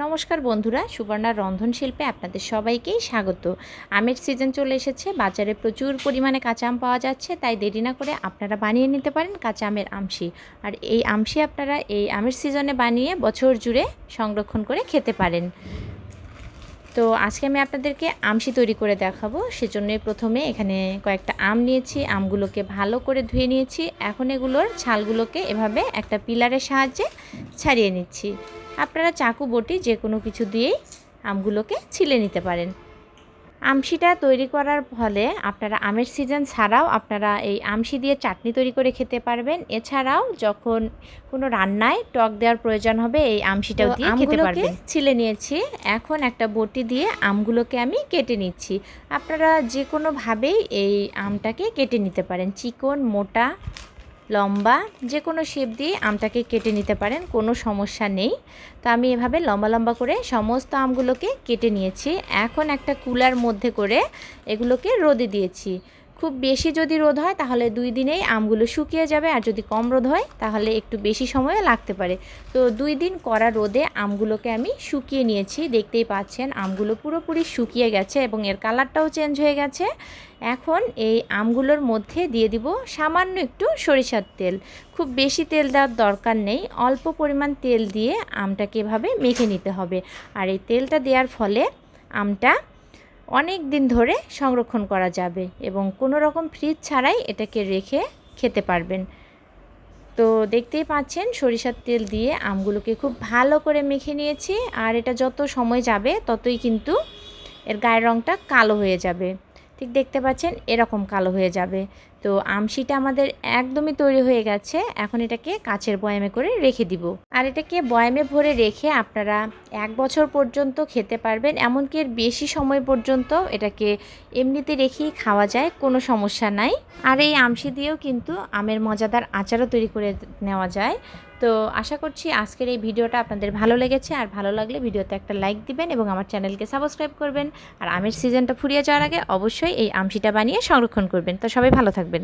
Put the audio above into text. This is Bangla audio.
নমস্কার বন্ধুরা সুবর্ণার রন্ধনশিল্পে আপনাদের সবাইকেই স্বাগত। আমের সিজন চলে এসেছে, বাজারে প্রচুর পরিমাণে কাঁচা আম পাওয়া যাচ্ছে, তাই দেরি না করে আপনারা বানিয়ে নিতে পারেন কাঁচা আমের আমশি। আর এই আমশি আপনারা এই আমের সিজনে বানিয়ে বছর জুড়ে সংরক্ষণ করে খেতে পারেন। তো আজকে আমি আপনাদেরকে আমসি তৈরি করে দেখাবো। সেজন্যই প্রথমে এখানে কয়েকটা আম নিয়েছি, আমগুলোকে ভালো করে ধুয়ে নিয়েছি। এখন এগুলোর ছালগুলোকে এভাবে একটা পিলারের সাহায্যে ছাড়িয়ে নিচ্ছি। আপনারা চাকু বটি যে কোনো কিছু দিয়েই আমগুলোকে ছিলে নিতে পারেন। আমশিটা তৈরি করার ফলে আপনারা আমের সিজন ছাড়াও আপনারা এই আমশি দিয়ে চাটনি তৈরি করে খেতে পারবেন। এছাড়াও যখন কোনো রান্নায় টক দেওয়ার প্রয়োজন হবে এই আমশিটাও দিয়ে খেতে পারবেন। ছিলে নিয়েছি। এখন একটা বটি দিয়ে আমগুলোকে আমি কেটে নিচ্ছি। আপনারা যে কোনোভাবেই এই আমটাকে কেটে নিতে পারেন। চিকন মোটা লম্বা, যে কোনো শেপ দিয়ে আমটাকে কেটে নিতে পারেন, কোনো সমস্যা নেই। তো আমি এভাবে লম্বা লম্বা করে সমস্ত আমগুলোকে কেটে নিয়েছি। এখন একটা কুলার মধ্যে করে এগুলোকে রোদে দিয়েছি। খুব বেশি যদি রোদ হয়, তাহলে দুই দিনেই আমগুলো শুকিয়ে যাবে। আর যদি কম রোদ হয়, তাহলে একটু বেশি সময় লাগতে পারে। তো দুই দিন করা রোদে আমগুলোকে আমি শুকিয়ে নিয়েছি। দেখতেই পাচ্ছেন, আমগুলো পুরোপুরি শুকিয়ে গেছে এবং এর কালারটাও চেঞ্জ হয়ে গেছে। এখন এই আমগুলোর মধ্যে দিয়ে দিব সামান্য একটু সরিষার তেল। খুব বেশি তেল দেওয়ার দরকার নেই। অল্প পরিমাণ তেল দিয়ে আমটাকে এভাবে মেখে নিতে হবে। আর এই তেলটা দেওয়ার ফলে আমটা অনেক দিন ধরে সংরক্ষণ করা যাবে এবং কোনো রকম ফ্রিজ ছাড়াই এটাকে রেখে খেতে পারবেন। তো দেখতেই পাচ্ছেন, সরিষার তেল দিয়ে আমগুলোকে খুব ভালো করে মেখে নিয়েছি। আর এটা যত সময় যাবে, ততই কিন্তু এর গায়ের রঙটা কালো হয়ে যাবে। ঠিক দেখতে পাচ্ছেন, এরকম কালো হয়ে যাবে। তো আমশিটা আমাদের একদমই তৈরি হয়ে গেছে, এখন এটাকে কাচের বয়ামে করে রেখে দিব। আর এটাকে বয়ামে ভরে রেখে আপনারা এক বছর পর্যন্ত খেতে পারবেন, এমনকি এর বেশি সময় পর্যন্ত এটাকে এমনিতে রেখেই খাওয়া যায়, কোনো সমস্যা নাই। আর এই আমশি দিয়েও কিন্তু আমের মজাদার আচারও তৈরি করে নেওয়া যায়। তো আশা করছি আজকের এই ভিডিওটা আপনাদের ভালো লেগেছে। আর ভালো লাগলে ভিডিওতে একটা লাইক দিবেন এবং আমার চ্যানেলকে সাবস্ক্রাইব করবেন। আর আমের সিজনটা ফুরিয়ে যাওয়ার আগে অবশ্যই এই আমশিটা বানিয়ে সংরক্ষণ করবেন। তো সবাই ভালো থাকবেন।